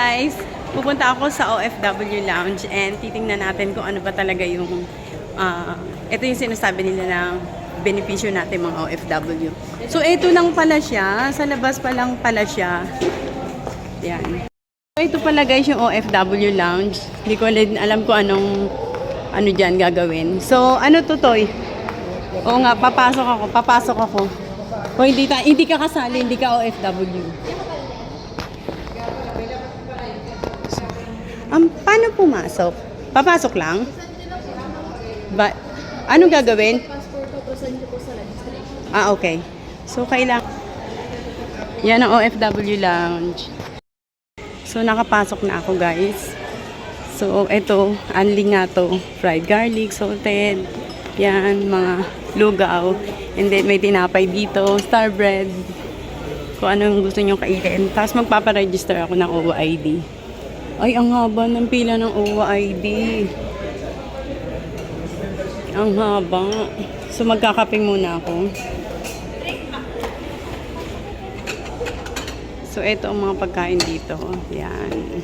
guys, pupunta ako sa OFW Lounge and titingnan natin kung ano ba talaga yung ah, ito yung sinasabi nila ng benepisyo natin mga OFW. So ito lang pala siya, sa labas pa lang pala siya. Yan. So ito pala guys yung OFW Lounge. Hindi ko alam kung anong ano diyan gagawin. So ano to toy? Oo nga, papasok ako, papasok ako. Kung hindi, ta- hindi ka kasali, hindi ka OFW. Um, paano pumasok? Papasok lang? Ba ano gagawin? Ah, okay. So, kailangan... Yan ang OFW Lounge. So, nakapasok na ako, guys. So, ito, unli nga to. Fried garlic, salted. Yan, mga lugaw. And then, may tinapay dito, star bread. Kung anong gusto nyo kainin. Tapos, magpaparegister ako ng OID. Ay, ang haba ng pila ng OID. Ang haba. So, magkakaping muna ako. So, ito ang mga pagkain dito. Yan.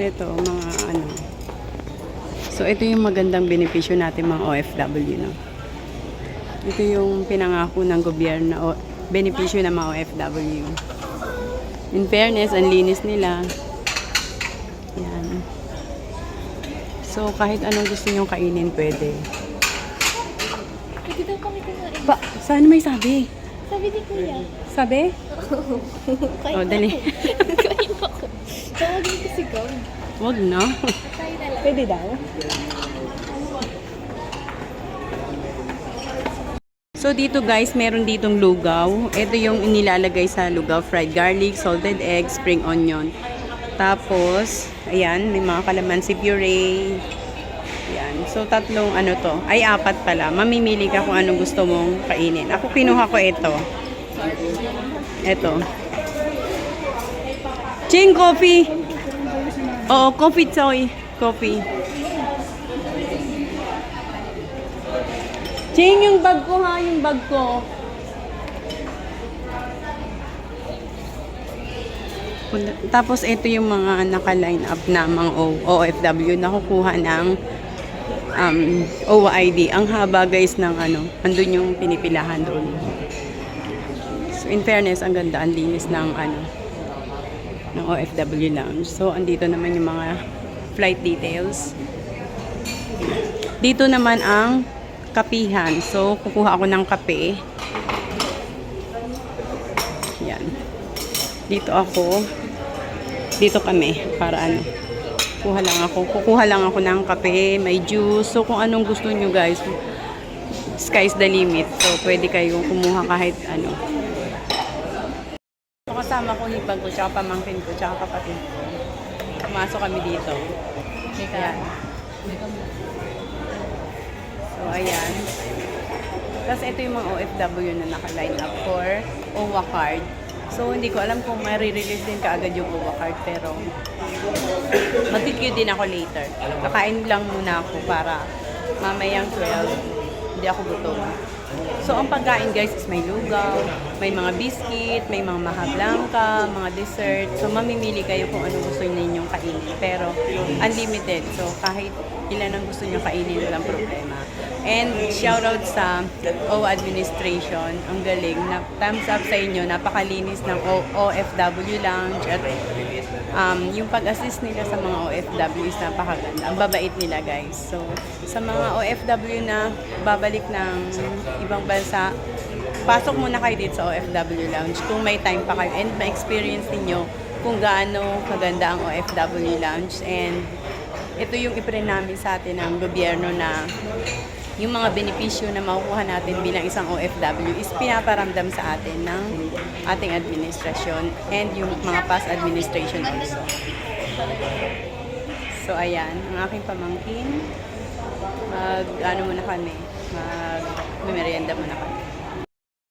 Ito, mga ano. So, ito yung magandang benepisyo natin mga OFW, no? Ito yung pinangako ng gobyerno, benepisyo ng mga OFW. In fairness, ang linis nila. Yan. So, kahit anong gusto nyo kainin, pwede. Pwede daw kami kumain. Pa, saan may sabi? Sabi ni Kuya. Sabi? Kain Oh, dali. Kain ako. Tawagin ko si Gom. Wag na. Pwede daw. So dito guys, meron ditong lugaw. Ito yung inilalagay sa lugaw, fried garlic, salted egg, spring onion. Tapos, ayan, may mga kalamansi puree. Ayan. So tatlong ano to, ay apat pala. Mamimili ka kung anong gusto mong kainin. Ako kinuha ko ito. Ito. Ching coffee. Oo, coffee choy. Coffee. Ching, yung bag ko ha, yung bag ko. Tapos ito yung mga naka-line up na mga OFW na kukuha ng um, OID. Ang haba guys ng ano, andun yung pinipilahan doon. So in fairness, ang ganda, ang linis ng ano, ng OFW lounge. So andito naman yung mga flight details. Dito naman ang kapihan. So kukuha ako ng kape. Yan. Dito ako. Dito kami para ano. Kuha lang ako. Kukuha lang ako ng kape, may juice. So kung anong gusto nyo guys, sky's the limit. So pwede kayong kumuha kahit ano. So kasama ko hipag ko, tsaka pamangkin ko, tsaka kapatid ko. Pumasok kami dito. Ayan. So ayan. Tapos ito yung mga OFW na naka-line up for OWA card. So, hindi ko alam kung may-release din kaagad yung OWA card, pero mag-queue din ako later. Kakain lang muna ako para mamayang 12, hindi ako gutom. So, ang pagkain guys is may lugaw, may mga biscuit, may mga maha blanca, mga dessert. So, mamimili kayo kung ano gusto ninyong kainin. Pero, unlimited. So, kahit ilan ang gusto nyo kainin, walang problema. And shoutout sa O Administration, ang galing. Na, thumbs up sa inyo, napakalinis ng o, OFW Lounge at um, yung pag-assist nila sa mga OFW is napakaganda. Ang babait nila guys. So, sa mga OFW na babalik ng ibang bansa, pasok muna kayo dito sa OFW Lounge kung may time pa kayo and ma-experience ninyo kung gaano kaganda ang OFW Lounge and ito yung ipre namin sa atin ng gobyerno na yung mga benepisyo na makukuha natin bilang isang OFW is pinaparamdam sa atin ng ating administrasyon and yung mga past administration also. So ayan, ang aking pamangkin, mag ano muna kami, mag merienda muna kami.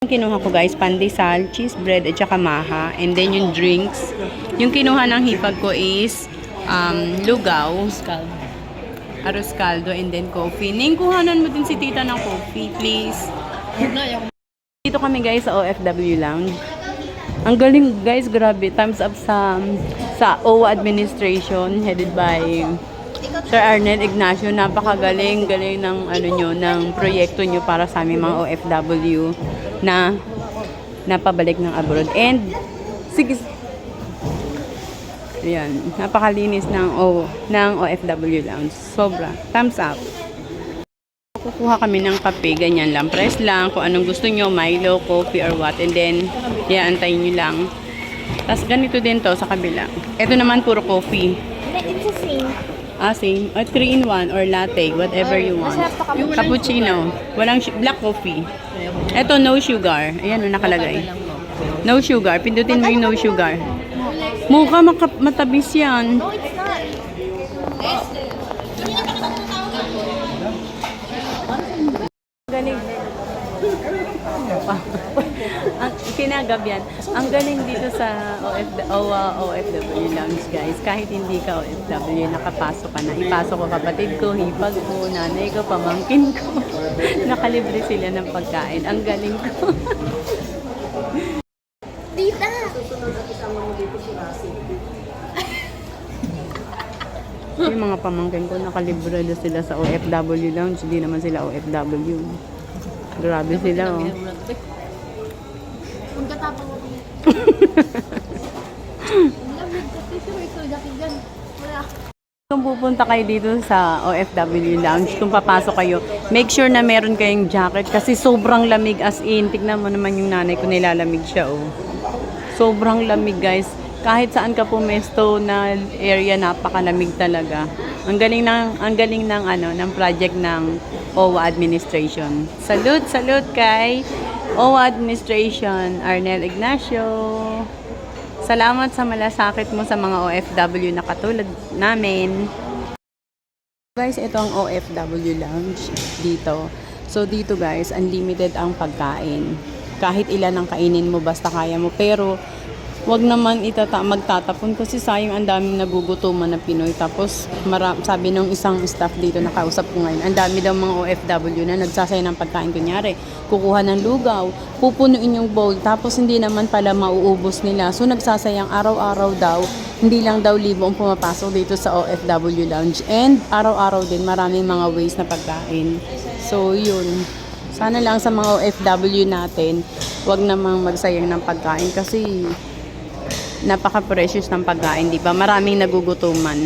Yung kinuha ko guys, pandesal, cheese bread at saka maha. And then yung drinks. Yung kinuha ng hipag ko is um, lugaw. Arroz caldo and then coffee. Ning, kuhanan mo din si tita ng coffee, please. Dito kami guys sa OFW Lounge. Ang galing guys, grabe. Thumbs up sa sa OWA administration headed by Sir Arnel Ignacio. Napakagaling, galing ng ano nyo, ng proyekto nyo para sa aming mga OFW na napabalik ng abroad. And sige Ayan, napakalinis ng O ng OFW Lounge. Sobra. Thumbs up. Kukuha kami ng kape, ganyan lang. Press lang kung anong gusto nyo, Milo, coffee, or what. And then, yan, antayin nyo lang. Tapos ganito din to sa kabila. Ito naman puro coffee. It's the same. Ah, same. Or 3 in 1 or latte, whatever you want. Cappuccino. Walang black coffee. Ito, no sugar. Ayan, oh, nakalagay. No sugar. Pindutin mo yung no sugar. Mukha maka- matabis yan. No, it's not. Galing. ang kinagab yan. Ang galing dito sa OFW, OWA, OFW Lounge, guys. Kahit hindi ka OFW, nakapasok ka na. Ipasok ko kapatid ko, hipag ko, nanay ko, pamangkin ko. Nakalibre sila ng pagkain. Ang galing ko. Tita! Yung mga pamangkin ko, nakalibre na sila sa OFW Lounge. Hindi naman sila OFW. Grabe sila, oh. Kung katapang ko. Lamig kasi soda ka dyan. Wala. Kung pupunta kayo dito sa OFW Lounge, kung papasok kayo, make sure na meron kayong jacket kasi sobrang lamig as in. Tignan mo naman yung nanay ko, nilalamig siya, oh. Sobrang lamig, guys. Kahit saan ka pumesto na area, napakalamig talaga. Ang galing ng ang galing ng ano ng project ng OWA administration. Salute, salute kay OWA administration, Arnel Ignacio. Salamat sa malasakit mo sa mga OFW na katulad namin. Guys, ito ang OFW lounge dito. So dito guys, unlimited ang pagkain. Kahit ilan ang kainin mo basta kaya mo. Pero wag naman itata magtatapon kasi sayang ang daming nagugutuman na Pinoy. Tapos mara- sabi ng isang staff dito na kausap ko ngayon, ang dami daw mga OFW na nagsasaya ng pagkain kunyari. Kukuha ng lugaw, pupunuin yung bowl, tapos hindi naman pala mauubos nila. So nagsasayang araw-araw daw, hindi lang daw libo ang pumapasok dito sa OFW Lounge. And araw-araw din maraming mga ways na pagkain. So yun. Sana lang sa mga OFW natin, wag namang magsayang ng pagkain kasi napaka-precious ng pagkain, di ba? Maraming nagugutuman.